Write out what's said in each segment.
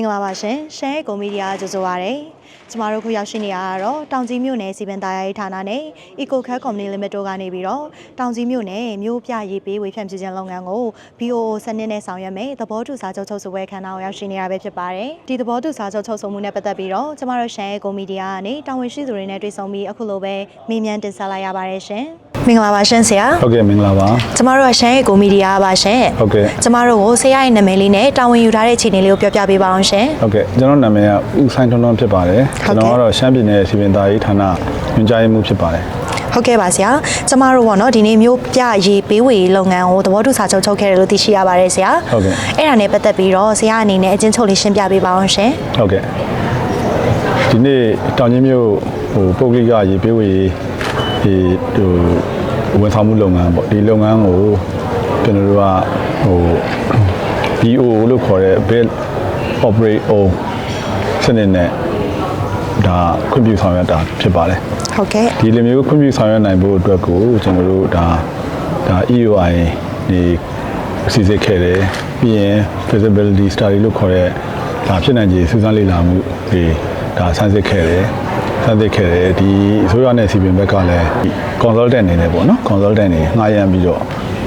င်္ဂလာပါရှင်ရှမ်းရဲ့ကွန်မီဒီယာကြိုဆိုပါရစေကျမတို့ခုရောက်ရှိနေရတာတော့တောင်ကြီးမြို့နယ်စီပင်သားရေးဌာနနဲ့ Eco Care Company Limited ကနေပြီးတော့တောင်ကြီးမြို့နယ်မြို့ပြရေးပေးဝေဖြန့်ဖြူးခြင်းလုပ်ငန်းကို BOO စနစ်နဲ့ဆောင်ရွက်မယ်သဘောတူစာချုပ်ချုပ်ဆိုပွဲခန်းနာကိုရောက်ရှိနေရပဲဖြစ်ပါတယ်ဒီသဘောတူစာချုပ်ချုပ်ဆိုမှုနဲ့ပတ်သက်ပြီးတော့ကျမတို့ရှမ်းရဲ့ကွန်မီဒီယာကနေတာဝန်ရှိသူတွေနဲ့တွေ့ဆုံပြီးအခုလိုပဲမေးမြန်းတင်ဆက်လိုက်ရပါတယ်ရှင်မ င်္ဂလာပါရှင်ဆရာဟုတ်ကဲ့မင်္ဂလာပါကျမတို့ကရှမ်းရဲ့ကွန်မီဒီယာပါရှင်ဟုတ်ကဲ့ကျမတို့ကိုဆရာရဲ့နာမည်လေးနဲ့တာဝန်ယူထားတဲ့အခြေအနေလေးကိုပြောပြပေးပါအောင်ရှင်ဟုတ်ကဲ့ကျွန်တော်နာမည်ကဦးဆိုင်ထွန်းထွန်းဖြစ်ပါတယ်ဟုတ်ကျွန်ကဲ့တော်ကတော့ရှမ်းပြည်နယ်စီပင်သားရေးဌာနညွှန်ကြားရေးမှူးဖြစ်ပါတယ်ဟုတ်ကဲ့ပါဆရာကျမတို့ပေါ့နော်ဒီနေ့မျိုးပြရေးပေးဝေလုပ်ငန်းကိုသဘောတူစာချုပ်ချုပ်ခဲ့တယ်လို့သိရှိရပါတယ်ဆရာဟုတ်ကဲ့အဲ့ဒါနဲ့ပတ်သက်ပြီးတော့ဆရာအနေနဲ့အချင်းချုပ်လေးရှင်းပြပေးပါအောင်ရှင်ဟုတ်ကဲ့ဒီနေ့တောင်ကြီးမြို့ဟိုပုဂ္ဂလိကရေပေးဝေဒီဟို ဝန်ဆောင်မှုလုပ်ငန်းပေါ့ဒီလုပ်ငန်းကိုကျွန်တော်တို့ကဟို BO လို့ခေါ်တဲ့ Bill Operate O စနစ်နဲ့ဒါခွင့်ပြုဆောင်ရွက်တာဖြစ်ပါတယ်ဟုတ်ကဲ့ဒီလိုမျိုးခွင့်ပြုဆောင်ရွက်နိုင်ဖို့အတွက်ကိုကျွန်တော်တို့ဒါဒါ EOI နေစီစစ်ခဲ့တယ်ပြီးရင် feasibility study လို့ခေါ်တဲ့ဒါဖြစ်နိုင်ခြေစူးစမ်းလေ့လာမှုတွေဒါဆန်းစစ်ခဲ့တယ် ဆန်းစစ်ခဲ့တယ်ဒီအစိုးရနဲ့စီပင်ဘက်ကလည်း consultant အနေနဲ့ပေါ့နော် consultant တွေငှားရမ်းပြီးတော့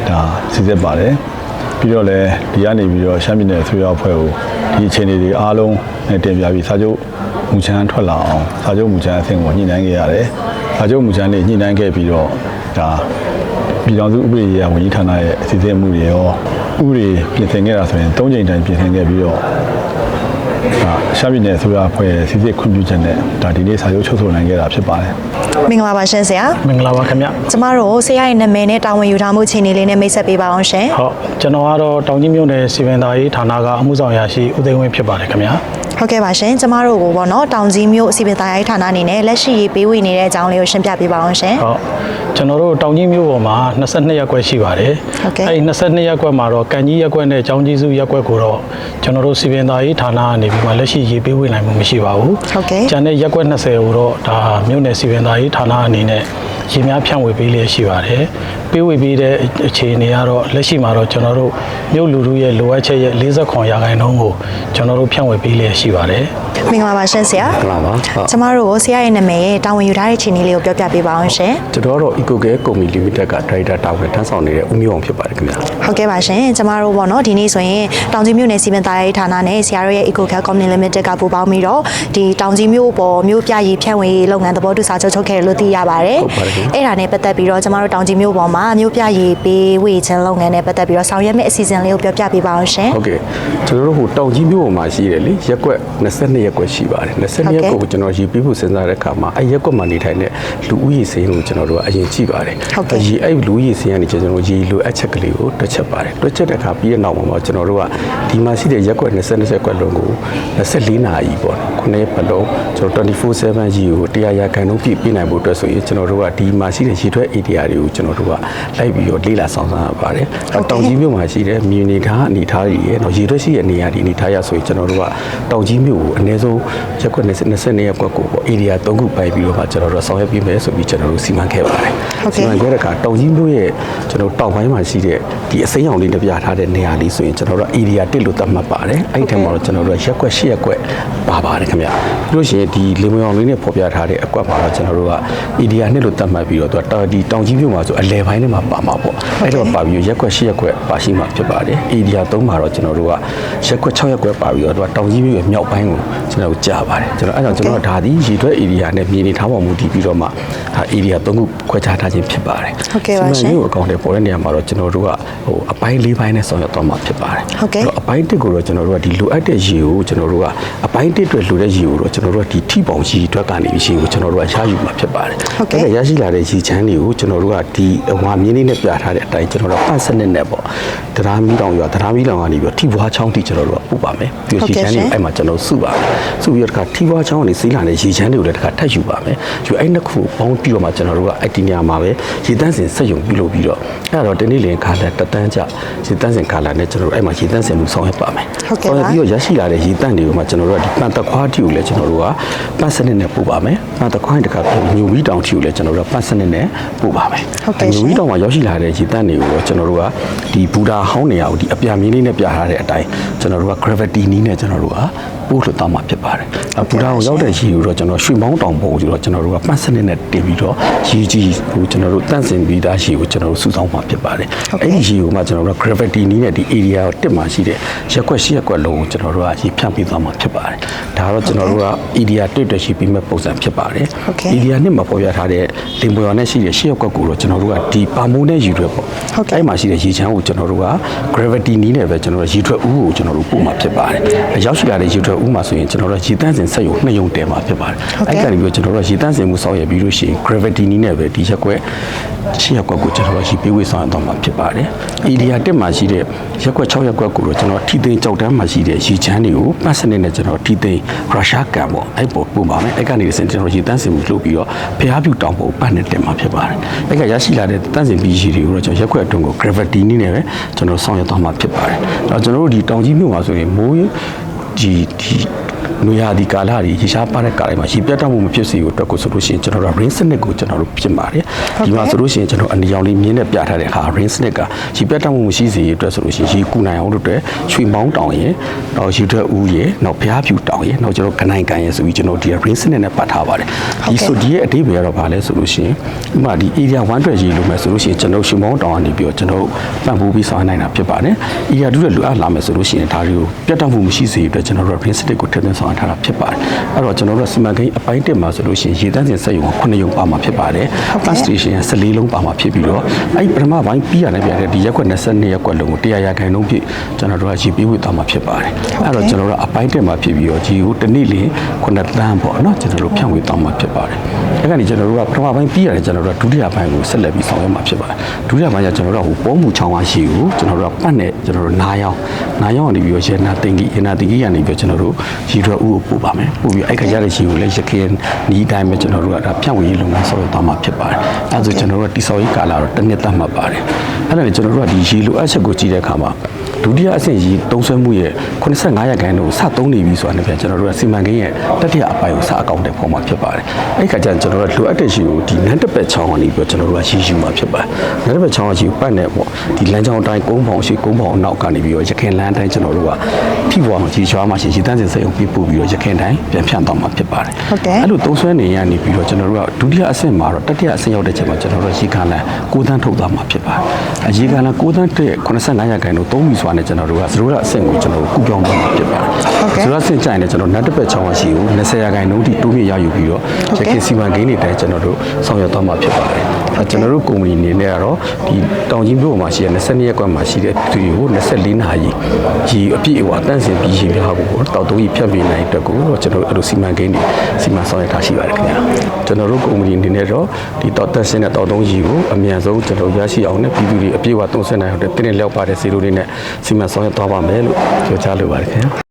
ဒါစီစစ်ပါတယ်ပြီးတော့လည်းဒီကနေပြီးတော့ရှမ်းပြည်နယ်အစိုးရအဖွဲ့ကိုဒီအခြေအနေတွေအားလုံးနဲ့တင်ပြပြီးစာချုပ်မူချမ်းထွက်လာအောင်စာချုပ်မူချမ်းအဆင့်ကိုညှိနှိုင်းခဲ့ရတယ်။စာချုပ်မူချမ်းတွေညှိနှိုင်းခဲ့ပြီးတော့ဒါပြည်ထောင်စုဥပဒေရေးရာဝန်ကြီးဌာနရဲ့အစီအစဉ်မှုတွေရောဥပဒေပြင်ဆင်ခဲ့တာဆိုရင်၃ချိန်တိုင်ပြင်ဆင်ခဲ့ပြီးတော့ဒါ ရှမ်းပြည်နယ်အစိုးရအဖွဲ့ရဲ့စီစစ်ခွင့်ပြုချက်နဲ့ဒါဒီနေ့စာချုပ်ချုပ်ဆိုနိုင်ခဲ့တာဖြစ်ပါတယ်။မင်္ဂလာပါရှင်ဆရာမင်္ဂလာပါခင်ဗျကျမတို့ဆရာရဲ့နာမည်နဲ့တာဝန်ယူထားမှုအခြေအနေလေးနဲ့မိတ်ဆက်ပေးပါအောင်ရှင်ဟုတ်ကျွန်တော်ကတော့တောင်ကြီးမြို့နယ်စီဗန်သားရေးဌာနကအမှုဆောင်ရာရှိဦးသိန်းဝင်းဖြစ်ပါတယ်ခင်ဗျာဟုတ်ကဲ့ပါရှင်ကျမတို့ကိုပေါ့နော်တောင်ကြီးမြို့စီပင်သားရေးဌာနအနေနဲ့လက်ရှိရေးပေးဝေနေတဲ့အကြောင်းလေးကိုရှင်းပြပေးပါအောင်ရှင်ဟုတ်ကျွန်တော်တို့တောင်ကြီးမြို့ပေါ်မှာ22ရပ်ကွက်ရှိပါတယ်ဟုတ်ကဲ့အဲဒီ22ရပ်ကွက်မှာတော့ကန်ကြီးရပ်ကွက်နဲ့ကျောင်းကြီးစုရပ်ကွက်ကိုတော့ကျွန်တော်တို့စီဗန်သားရေးဌာနကနေပြီးမှလက်ရှိရေးပေးဝင်နိုင်မှုမရှိပါဘူးဟုတ်ကဲ့ကျန်တဲ့ရပ်ကွက်20ကိုတော့ဒါမြို့နယ်စီဗန်သားရေးဌာနအနေနဲ့ ရေများဖြန့်ဝေပေးလျက်ရှိပါတယ်ပေးဝေပေးတဲ့အခြေအနေကတော့လက်ရှိမှာတော့ကျွန်တော်တို့မြို့လူထုရဲ့လိုအပ်ချက်ရဲ့40ခွန်ရာခိုင်နှုန်းကိုကျွန်တော်တို့ဖြန့်ဝေပေးလျက်ရှိပါတယ်မင်္ဂလာပါရှင်ဆရာမင်္ဂလာပါဟုတ်ကျမတို့ကိုဆရာရဲ့နာမည်ရဲ့တာဝန်ယူထားတဲ့အခြေအနေလေးကိုပြောပြပေးပါအောင်ရှင်ကျွန်တော်ကတော့ EcoCare Company Limited က Director တာဝန်ထမ်းဆောင်နေတဲ့ဦးမျိုးအောင်ဖြစ်ပါတယ်ခင်ဗျာဟုတ်ကဲ့ပါရှင်ကျမတို့ပေါ့နော်ဒီနေ့ဆိုရင်တောင်ကြီးမြို့နယ်စီမံသားရေးဌာနနဲ့ဆရာတို့ရဲ့ Eco Care Company Limited ကပူးပေါင်းပြီးတော့ဒီတောင်ကြီးမြို့ပေါ်မြို့ပြရေးဖြန့်ဝေရေးလုပ်ငန်းသဘောတူစာချုပ်ချုပ်ခဲ့တယ်လို့သိရပါတယ်ဟုတ်ပါတယ်ခင်ဗျအဲ့ဒါနဲ့ပတ်သက်ပြီးတော့ကျမတို့တောင်ကြီးမြို့ပေါ်မှာမြို့ပြရေးပေးဝေခြင်းလုပ်ငန်းနဲ့ပတ်သက်ပြီးတော့ဆောင်ရွက်မယ့်အစီအစဉ်လေးကိုပြောပြပေးပါအောင်ရှင်ဟုတ်ကဲ့ကျွန်တော်တို့ဟိုတောင်ကြီးမြို့ပေါ်မှာရှိတယ်လေရက်ကွက်22ရက်ကွက်ရှိပါတယ်22ရက်ကွက်ကိုကျွန်တော်ရေးပြီးဖို့စဉ်းစားတဲ့အခါမှာအဲ့ရက်ကွက်မှာနေထိုင်တဲ့လူဦးရေစင်းကိုကျွန်တော်တို့ကအရင်ကြည့်ပါတယ်ဟုတ်ကဲ့ရေအဲ့လူဦးရေစင်းကနေကျွန်တော်တို့ရေလိုအပ်ချက်ကလေးကိုတွက်ချက်ပါတယ်တွက်ချက်တဲ့အခါပြီးတဲ့နောက်မှာကျွန်တော်တို့ကဒီမှာရှိတဲ့ရက်ကွက်22ရက်ကွက်လုံးကို24နာရီပေါ့ခုနှစ်ပတ်လုံးကျွန်တော်24/7ရေကိုတရားရခံလုံးပြည့်ပြည့်နိုင်ဖို့အတွက်ဆိုရင်ကျွန်တော်တို့ကဒီမှာရှိတဲ့ရေထွက် area တွေကိုကျွန်တော်တို့ကလိုက်ပြီးတော့လေ့လာဆောင်စမ်းရပါတယ်။တောင်ကြီးမြို့မှာရှိတဲ့မြူနေထားအနေထားတွေရဲ့တော့ရေထွက်ရှိတဲ့နေရာတွေအနေထားရဆိုရင်ကျွန်တော်တို့ကတောင်ကြီးမြို့ကိုအနည်းဆုံးရက်ကွက်22ရက်ကွက်ကိုပေါ့ area 3ခုပိုင်ပြီးတော့မှကျွန်တော်တို့ဆောင်ရွက်ပြီးမယ်ဆိုပြီးကျွန်တော်တို့စီမံခဲ့ပါတယ်ဟုတ်ကဲ့စီမံခဲ့တဲ့အခါတောင်ကြီးမြို့ရဲ့ကျွန်တော်တို့တောင်ပိုင်းမှာရှိတဲ့ဒီအစိမ်းရောင်လေးနဲ့ပြထားတဲ့နေရာလေးဆိုရင်ကျွန်တော်တို့ area 1လို့သတ်မှတ်ပါတယ်။အဲ့ဒီထဲမှာတော့ကျွန်တော်တို့ရက်ကွက်8ရက်ကွက်ပါပါတယ်ခင်ဗျာ။ပြီးလို့ရှိရင်ဒီလေမွေအောင်လေးနဲ့ပေါ်ပြထားတဲ့အကွက်မှာတော့ကျွန်တော်တို့က area 2လို့သတ်မှတ်ပြီးတော့သူကတာဒီတောင်ကြီးမြို့မှာဆိုအလဲပိုင်းထဲမှာပါမှာပေါ့။အဲ့တော့ပါပြီးရက်ကွက်8ရက်ကွက်ပါရှိမှာဖြစ်ပါတယ်။ area 3မှာတော့ကျွန်တော်တို့ကရက်ကွက်6ရက်ကွက်ပါပြီးတော့သူကတောင်ကြီးမြို့ရဲ့မြောက်ပိုင်းကိုကျွန်တော်တို့ကြာပါတယ်။ကျွန်တော်အဲ့တော့ကျွန်တော်တို့ဒါဒီရေထွက် area နဲ့မြေနေထားပေါ်မူတည်ပြီးတော့မှဒါ area 3ခုခွဲခြားထားခြင်းဖြစ်ပါတယ်ဟုတ်ကဲ့ပါရှင်စီမံကိန်းကိုအကောင့်တွေပေါ်တဲ့နေရာမှာတော့ကျွန်တော်တို့ကဟိုအပိုင်း၄ပိုင်းနဲ့ဆောင်ရွက်သွားမှာဖြစ်ပါတယ်ဟုတ်ကဲ့အဲ့တော့အပိုင်း၁ကိုတော့ကျွန်တော်တို့ကဒီလိုအပ်တဲ့ရေကိုကျွန်တော်တို့ကအပိုင်း၁အတွက်လိုတဲ့ရေကိုတော့ကျွန်တော်တို့ကဒီ ထိပေါင်ရေအတွက်ကနေရေကိုကျွန်တော်တို့ကရယူမှာဖြစ်ပါတယ်ဟုတ်ကဲ့အဲ့ဒါရရှိလာတဲ့ရေချမ်းတွေကိုကျွန်တော်တို့ကဒီဟွာမြင်းလေးနဲ့ပြထားတဲ့အတိုင်းကျွန်တော်တို့ပတ်စနစ်နဲ့ပေါ့တရားမီးတောင်ရွာတရားမီးတောင်ကနေပြီးတော့ထိဘွားချောင်းထိကျွန်တော်တို့ကပို့ပါမယ်ပြီးတော့ဟုတ်ရေကဲ့ချမ်းတွေရှင်အဲ့မှာကျွန်တော်စုပါမယ်စုပြီးတော့တခါထိဘွားချောင်းကနေစီးလာတဲ့ရေချမ်းတွေကိုလည်းတခါထပ်ယူပါမယ်ယူအဲ့နှစ်ခုပေါင်းပြီးတော့မှကျွန်တော်တို့ကအဲ့ဒီနေရာမှာပဲရေတန်းစင်စက်ယုံပြုလုပ်ပြီးတော့အဲ့ဒါတော့ဒီနေ့လင်ခါလာတက်တန်းကြရေတန်းစင်ခါလာနဲ့ကျွန်တော်တို့အဲ့မှာရေတန်းစင်မှုဆောင်ရွက်ပါမယ်ဟုတ်ကဲ့ပါဆောင်ရွက်ပြီးတော့ရရှိလာတဲ့ရေတန်းတွေကိုမှကျွန်တော်တို့ကဒီပန်သက်ခွားတီကိုလည်းကျွန်တော်တို့ကပတ်စနစ်နဲ့ပို့ပါမယ်ပန်သက်ခွားတခါညူမီတောင်တီကိုလည်းကျွန်တော်တို့ကပတ်စနစ်နဲ့ပို့ပါမယ်ဟုတ်ကဲ့ရှင်ညူမီတောင်မှာရောက်ရှိလာတဲ့ရေတန်းတွေကိုတော့ကျွန်တော်တို့ကဒီဘူတာဟောင်းနေရာကိုဒီအပြာမြင်းလေးနဲ့ပြထားတဲ့အတိုင်းကျွန်တော်တို့က gravity နီးနဲ့ကျွန်တော်တို့က ပို့ပို့လို့တောင်းမှာဖြစ်ပါတယ်။ပူတာကိုရောက်တဲ့ရေကိုတော့ကျွန်တော်ရွှေမောင်းတောင်ပေါ်ကိုတော့ကျွန်တော်တို့ကပတ်စနစ်နဲ့တင်ပြီးတော့ရေကြီးကိုကျွန်တော်တို့တန့်စင်ပြီးသားရေကိုကျွန်တော်တို့စုဆောင်းမှာဖြစ်ပါတယ်။အဲ့ဒီရေကိုမှကျွန်တော်တို့ gravity နည်းနဲ့ဒီ area ကိုတက်မှာရှိတဲ့ရက်ကွက်ရှစ်ရက်ကွက်လုံးကိုကျွန်တော်တို့ကရေဖြန့်ပြီးသွားမှာဖြစ်ပါတယ်။ဒါကတော့ကျွန်တော်တို့က area တွေ့တွေ့ရှိပြီးမဲ့ပုံစံဖြစ်ပါတယ်။ Okay. area နဲ့မှာပေါ်ပြထားတဲ့လင်ပွော်နဲ့ရှိတဲ့ရှစ်ရက်ကွက်ကိုတော့ကျွန်တော်တို့ကဒီပါမိုးနဲ့ရေထွက်ပေါ့ဟုတ်ကဲ့အဲ့မှာရှိတဲ့ရေချမ်းကိုကျွန်တော်တို့က gravity နည်းနဲ့ပဲကျွန်တော်တို့ရေထွက်ဦးကိုကျွန်တော်တို့ပို့မှာဖြစ်ပါတယ်။ရောက်ရှိလာတဲ့ရေထွက်ဦးမှာဆိုရင်ကျွန်တော်တို့ရေတန်းစင်ဆက်ရုံနှစ်ရုံတဲမှာဖြစ်ပါတယ်ဟုတ်ကဲ့အဲ့ကနေပြီးတော့ကျွန်တော်တို့ရေတန်းစင်မှုဆောင်ရွက်ပြီးလို့ရှိရင် gravity နည်းနဲ့ပဲဒီရက်ကွက်ရှစ်ရက်ကွက်ကိုကျွန်တော်တို့ရေပေးဝေးဆောင်ရတော့မှာဖြစ်ပါတယ်။ area တက်မှာရှိတဲ့ရက်ကွက်6ရက်ကွက်ကိုတော့ကျွန်တော်ထိသိမ်းကြောက်တန်းမှာရှိတဲ့ရေချမ်းတွေကိုပတ်စနစ်နဲ့ကျွန်တော်ထိသိမ်းရုရှားကန်ပေါ့အဲ့ပေါ်ပို့ပါမယ်အဲ့ကနေစင်ကျွန်တော်ရေတန်းစင်မှုလုပ်ပြီးတော့ဖျားပြူတောင်ပေါ်ပတ်နဲ့တက်မှာဖြစ်ပါတယ်။အဲ့ကရရှိလာတဲ့တန်းစင်ပြီးရေတွေကိုတော့ကျွန်တော်ရက်ကွက်အတွင်းကို gravity နည်းနဲ့ပဲကျွန်တော်ဆောင်ရွက်တော့မှာဖြစ်ပါတယ်။အဲ့တော့ကျွန်တော်တို့ဒီတောင်ကြီးမြို့မှာဆိုရင်မိုး ဒီဒီ နွေရာသီကာလတွေရေရှားပါတဲ့ကာလတွေမှာရေပြတ်တောက်မှုမဖြစ်စေဖို့အတွက်ကိုဆိုလို့ရှိရင်ကျွန်တော်တို့ rain စနစ်ကိုကျွန်တော်တို့ပြင်ပါတယ်ဒီမှာဆိုလို့ရှိရင်ကျွန်တော်အနေရောင်လေးမြင်းနဲ့ပြထားတဲ့ဟာ rain စနစ်ကရေပြတ်တောက်မှုမရှိစေရအတွက်ဆိုလို့ရှိရင်ရေကူနိုင်အောင်လို့အတွက်ရွှေမောင်းတောင်ရယ်နောက်ရေထွက်ဦးရယ်နောက်ဖျားဖြူတောင်ရယ်နောက်ကျွန်တော်ကနိုင်ကန်ရယ်ဆိုပြီးကျွန်တော်ဒီ rain စနစ်နဲ့ပတ်ထားပါတယ်ဒီဆိုဒီရဲ့အတိတ်ပဲကတော့ဗာလဲဆိုလို့ရှိရင်ဥပမာဒီ area 1အတွက်ရေလို့မယ်ဆိုလို့ရှိရင်ကျွန်တော်ရွှေမောင်းတောင်ကနေပြီးတော့ကျွန်တော်ပံ့ပိုးပြီးဆောင်နိုင်တာဖြစ်ပါတယ် area 2ရဲ့လူအပ်လာမယ်ဆိုလို့ရှိရင်ဒါတွေကိုပြတ်တောက်မှုမရှိစေရအတွက်ကျွန်တော်တို့ rain စနစ်ကိုထည့်သွင်းဆောင်ထားတာဖြစ်ပါတယ်အဲ့တော့ကျွန်တော်တို့စီမံကိန်းအပိုင်းတက်မှာဆိုလို့ရှိရင်ရေတန်းစင်စက်ရုံက9ရုံပါမှာဖြစ်ပါတယ် bus station က14လုံးပါမှာဖြစ်ပြီးတော့အဲ့ဒီပထမပိုင်းပြီးရတဲ့ပြန်တဲ့ဒီရက်ကွက်22ရက်ကွက်လုံးကို100ရာခိုင်နှုန်းဖြစ်ကျွန်တော်တို့ကရေပေးဝေသွားမှာဖြစ်ပါတယ်အဲ့တော့ကျွန်တော်တို့အပိုင်းတက်မှာဖြစ်ပြီးတော့ကြီးကိုတစ်နေ့လ9တန်းပေါ့နော်ကျွန်တော်တို့ဖြန့်ဝေသွားမှာဖြစ်ပါတယ်အဲ့ကနေကျွန်တော်တို့ကပထမပိုင်းပြီးရတယ်ကျွန်တော်တို့ကဒုတိယပိုင်းကိုဆက်လက်ပြီးဆောင်ရွက်မှာဖြစ်ပါတယ်ဒုတိယပိုင်းကကျွန်တော်တို့ကဟိုပေါ်မှုချောင်းဝါရှိကိုကျွန်တော်တို့ကပတ်နဲ့ကျွန်တော်တို့နားရောင်းနားရောင်းကနေပြီးတော့ရေနာတင်ကြီးရေနာတင်ကြီးကနေပြီးတော့ကျွန်တော်တို့ရေထွက်ဥကိုပို့ပါမယ်ပို့ပြီးအဲ့ခါကျတဲ့ရှိကိုလည်းရခင်နီးတိုင်းပဲကျွန်တော်တို့ကဒါဖြန့်ဝေရေးလုပ်ငန်းဆောင်ရွက်သွားမှာဖြစ်ပါတယ်အဲဒါဆိုကျွန်တော်တို့ကတိဆောက်ရေးကာလတော့တစ်နှစ်သတ်မှတ်ပါတယ်အဲ့ဒါနဲ့ကျွန်တော်တို့ကဒီရေလိုအပ်ချက်ကိုကြည့်တဲ့အခါမှာ ဒုတိယအဆင့်ရေတုံးဆွဲမှုရဲ့85ရာခိုင်နှုန်းစသုံးနေပြီဆိုတာနဲ့ပြန်ကျွန်တော်တို့ကစီမံကိန်းရဲ့တတိယအပိုင်းကိုစအကောင့်တဲ့ပုံမှာဖြစ်ပါတယ်အဲ့ခါကျရင်ကျွန်တော်တို့ကလိုအပ်တဲ့ရှိကိုဒီနန်းတစ်ပက်ချောင်းကနေပြီးတော့ကျွန်တော်တို့ကရည်ယူမှာဖြစ်ပါတယ်နန်းတစ်ပက်ချောင်းကရှိကိုပတ်နေပေါ့ဒီလမ်းကြောင်းအတိုင်းကုန်းပေါင်ရှိကုန်းပေါင်အနောက်ကနေပြီးတော့ရခင်လမ်းအတိုင်းကျွန်တော်တို့ကထိပွားအောင်ကြီးချွားမှရှိရေတန်းစင်စက်ရုံပြပို့ပြီးတော့ရခင်တိုင်းပြန်ဖြန့်သွားမှာဖြစ်ပါတယ်ဟုတ်ကဲ့အဲ့လိုသုံးဆွဲနေရနေပြီးတော့ကျွန်တော်တို့ကဒုတိယအဆင့်မှာတော့တတိယအဆင့်ရောက်တဲ့ချိန်မှာကျွန်တော်တို့ရေကန်လန်6တန်းထုတ်သွားမှာဖြစ်ပါတယ်။အရေကန်လန်6တန်းတဲ့85ရာခိုင်နှုန်းသုံးပြီဆိုတာနဲ့ကျွန်တော်တို့ကဇရိုးရအဆင့်ကိုကျွန်တော်တို့ကုပြောင်းသွားမှာဖြစ်ပါတယ်ဟုတ်ကဲ့ဇရိုးရအဆင့်ကျရင်လည်းကျွန်တော်နတ်တစ်ပက်ချောင်းဝရှိကို20ရာခိုင်နှုန်းထိတိုးမြင့်ရယူပြီးတော့ဟုတ်ရကဲ့ခင်စီမံကိန်းတွေတိုင်းကျွန်တော်တို့ဆောင်ရွက်သွားမှာဖြစ်ပါတယ်။အဲကျွန်တော်တို့ကုမ္ပဏီအနေနဲ့ကတော့ဒီတောင်ကြီးမြို့မှာရှိတဲ့22ရက်ကွက်မှာရှိတဲ့သူတွေကို24နာရီရေအပြည့်အဝတန့်စင်ပြီးရေများဖို့တောက်တုံးကြီးဖြတ်ပြီးနိုင်တဲ့ကိုတော့ကျွန်တော်တို့အဲ့လိုစီမံကိန်းတွေစီမံဆောင်ရွက်ထားရှိပါတယ်ခင်ဗျာကျွန်တော်တို့ကုမ္ပဏီအနေနဲ့တော့ဒီတောက်တက်စင်တဲ့တောက်တုံးကြီးကိုအမြန်ဆုံးကျွန်တော်ရရှိအောင်နဲ့ပြည်သူတွေအပြည့်အဝသုံးစွဲနိုင်အောင်တဲ့တင်းနဲ့လျောက်ပါတဲ့စီလိုတွေနဲ့စီမံဆောင်ရွက်သွားပါမယ်လို့ပြောကြားလိုပါတယ်ခင်ဗျာ